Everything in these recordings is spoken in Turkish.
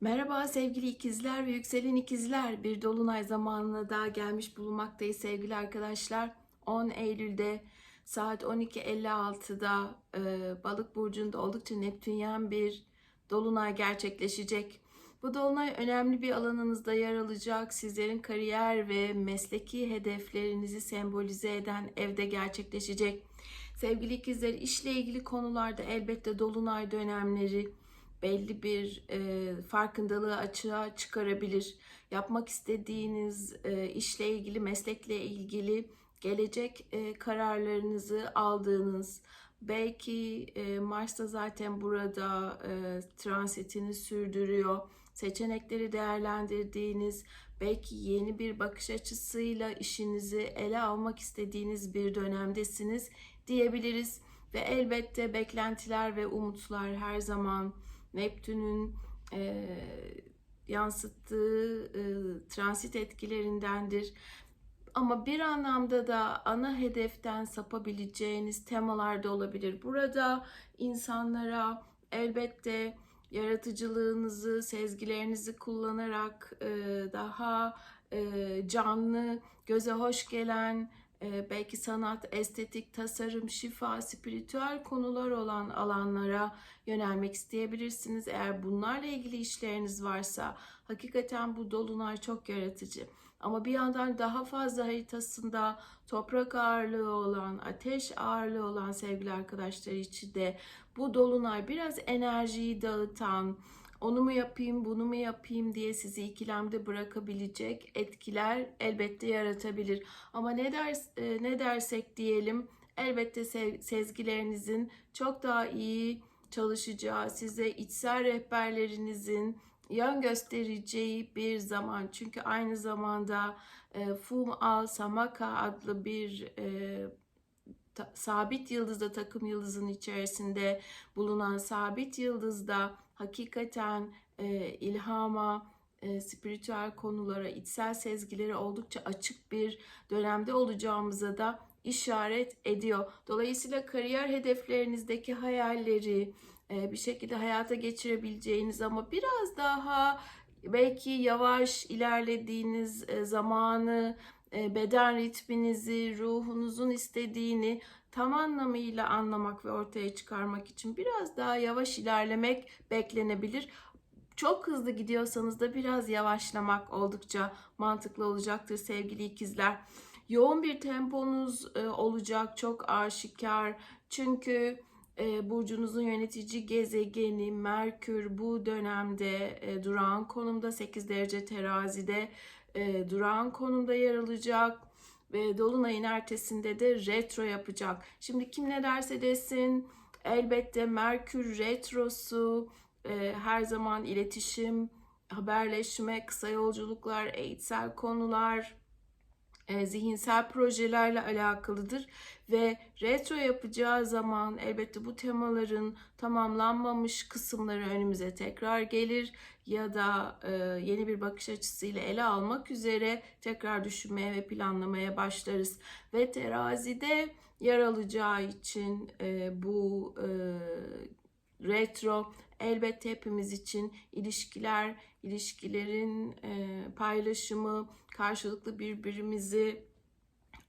Merhaba sevgili ikizler ve yükselen ikizler. Bir dolunay zamanına daha gelmiş bulunmaktayız sevgili arkadaşlar. 10 Eylül'de saat 12.56'da e, Balık burcunda oldukça Neptünyen bir dolunay gerçekleşecek. Bu dolunay önemli bir alanınızda yer alacak. Sizlerin kariyer ve mesleki hedeflerinizi sembolize eden evde gerçekleşecek. Sevgili ikizler işle ilgili konularda elbette dolunay dönemleri belli bir e, farkındalığı açığa çıkarabilir. Yapmak istediğiniz e, işle ilgili, meslekle ilgili gelecek e, kararlarınızı aldığınız, belki e, Mars'ta zaten burada e, transitini sürdürüyor. Seçenekleri değerlendirdiğiniz, belki yeni bir bakış açısıyla işinizi ele almak istediğiniz bir dönemdesiniz diyebiliriz. Ve elbette beklentiler ve umutlar her zaman Neptün'ün e, yansıttığı e, transit etkilerindendir. Ama bir anlamda da ana hedeften sapabileceğiniz temalar da olabilir. Burada insanlara elbette yaratıcılığınızı, sezgilerinizi kullanarak e, daha e, canlı, göze hoş gelen, belki sanat, estetik, tasarım, şifa, spiritüel konular olan alanlara yönelmek isteyebilirsiniz. Eğer bunlarla ilgili işleriniz varsa hakikaten bu dolunay çok yaratıcı. Ama bir yandan daha fazla haritasında toprak ağırlığı olan, ateş ağırlığı olan sevgili arkadaşlar için de bu dolunay biraz enerjiyi dağıtan, onu mu yapayım, bunu mu yapayım diye sizi ikilemde bırakabilecek etkiler elbette yaratabilir. Ama ne ders e, ne dersek diyelim, elbette sezgilerinizin çok daha iyi çalışacağı, size içsel rehberlerinizin yön göstereceği bir zaman. Çünkü aynı zamanda e, Fum Al Samaka adlı bir e, ta, sabit yıldızda takım yıldızın içerisinde bulunan sabit yıldızda hakikaten e, ilhama, e, spiritüel konulara, içsel sezgilere oldukça açık bir dönemde olacağımıza da işaret ediyor. Dolayısıyla kariyer hedeflerinizdeki hayalleri e, bir şekilde hayata geçirebileceğiniz ama biraz daha belki yavaş ilerlediğiniz e, zamanı, beden ritminizi, ruhunuzun istediğini tam anlamıyla anlamak ve ortaya çıkarmak için biraz daha yavaş ilerlemek beklenebilir. Çok hızlı gidiyorsanız da biraz yavaşlamak oldukça mantıklı olacaktır sevgili ikizler. Yoğun bir temponuz e, olacak çok aşikar. Çünkü e, burcunuzun yönetici gezegeni Merkür bu dönemde e, durağan konumda 8 derece terazide e, durağan konumda yer alacak ve dolunayın ertesinde de retro yapacak. Şimdi kim ne derse desin elbette Merkür retrosu e, her zaman iletişim, haberleşme, kısa yolculuklar, eğitsel konular, e, zihinsel projelerle alakalıdır ve retro yapacağı zaman elbette bu temaların tamamlanmamış kısımları önümüze tekrar gelir ya da e, yeni bir bakış açısıyla ele almak üzere tekrar düşünmeye ve planlamaya başlarız. Ve terazide yer alacağı için e, bu retro elbette hepimiz için ilişkiler, ilişkilerin e, paylaşımı, karşılıklı birbirimizi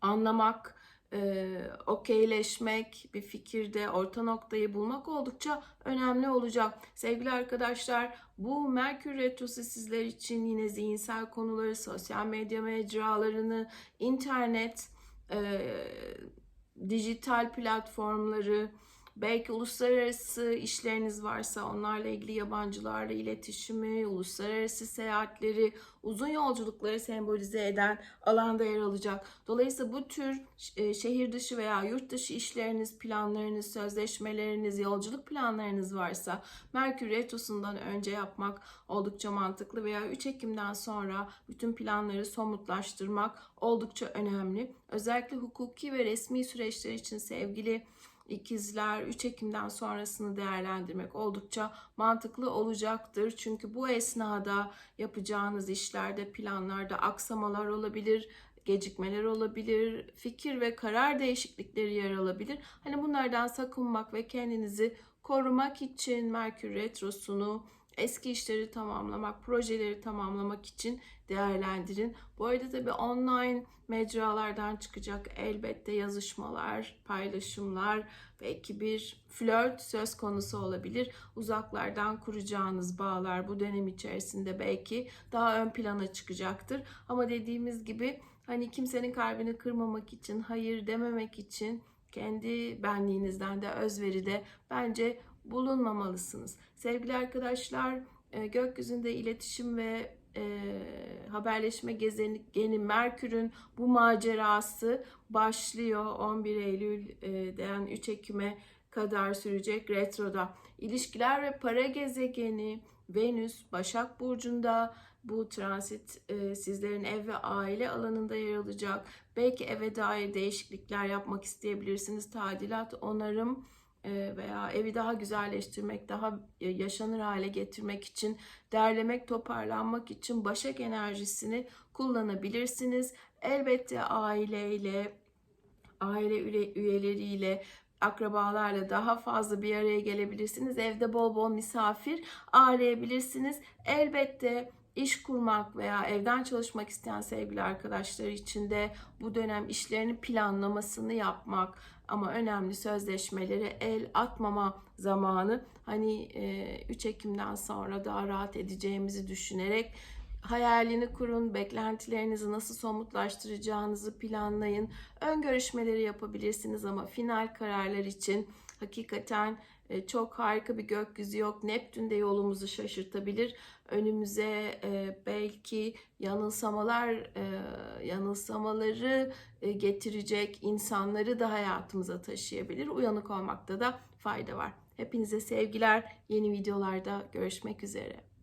anlamak, e, okeyleşmek, bir fikirde orta noktayı bulmak oldukça önemli olacak. Sevgili arkadaşlar bu Merkür Retrosu sizler için yine zihinsel konuları, sosyal medya mecralarını, internet, e, dijital platformları, Belki uluslararası işleriniz varsa onlarla ilgili yabancılarla iletişimi, uluslararası seyahatleri, uzun yolculukları sembolize eden alanda yer alacak. Dolayısıyla bu tür e, şehir dışı veya yurt dışı işleriniz, planlarınız, sözleşmeleriniz, yolculuk planlarınız varsa Merkür Retrosu'ndan önce yapmak oldukça mantıklı veya 3 Ekim'den sonra bütün planları somutlaştırmak oldukça önemli. Özellikle hukuki ve resmi süreçler için sevgili ikizler 3 Ekim'den sonrasını değerlendirmek oldukça mantıklı olacaktır. Çünkü bu esnada yapacağınız işlerde, planlarda aksamalar olabilir, gecikmeler olabilir, fikir ve karar değişiklikleri yer alabilir. Hani bunlardan sakınmak ve kendinizi korumak için Merkür Retrosu'nu eski işleri tamamlamak, projeleri tamamlamak için değerlendirin. Bu arada tabii online mecralardan çıkacak elbette yazışmalar, paylaşımlar, belki bir flört söz konusu olabilir. Uzaklardan kuracağınız bağlar bu dönem içerisinde belki daha ön plana çıkacaktır. Ama dediğimiz gibi hani kimsenin kalbini kırmamak için, hayır dememek için kendi benliğinizden de özveride bence bulunmamalısınız. Sevgili arkadaşlar, e, gökyüzünde iletişim ve e, haberleşme gezegeni Merkür'ün bu macerası başlıyor 11 Eylül'den 3 Ekim'e kadar sürecek retroda. İlişkiler ve para gezegeni Venüs Başak Burcu'nda bu transit e, sizlerin ev ve aile alanında yer alacak. Belki eve dair değişiklikler yapmak isteyebilirsiniz. Tadilat, onarım e, veya evi daha güzelleştirmek, daha e, yaşanır hale getirmek için, derlemek, toparlanmak için Başak enerjisini kullanabilirsiniz. Elbette aileyle, aile üye- üyeleriyle, akrabalarla daha fazla bir araya gelebilirsiniz. Evde bol bol misafir ağırlayabilirsiniz. Elbette iş kurmak veya evden çalışmak isteyen sevgili arkadaşlar için de bu dönem işlerini planlamasını yapmak ama önemli sözleşmeleri el atmama zamanı. Hani e, 3 Ekim'den sonra daha rahat edeceğimizi düşünerek hayalini kurun, beklentilerinizi nasıl somutlaştıracağınızı planlayın. Ön görüşmeleri yapabilirsiniz ama final kararlar için hakikaten e, çok harika bir gökyüzü yok. Neptün de yolumuzu şaşırtabilir. Önümüze e, belki yanılsamalar, e, yanılsamaları e, getirecek insanları da hayatımıza taşıyabilir. Uyanık olmakta da fayda var. Hepinize sevgiler. Yeni videolarda görüşmek üzere.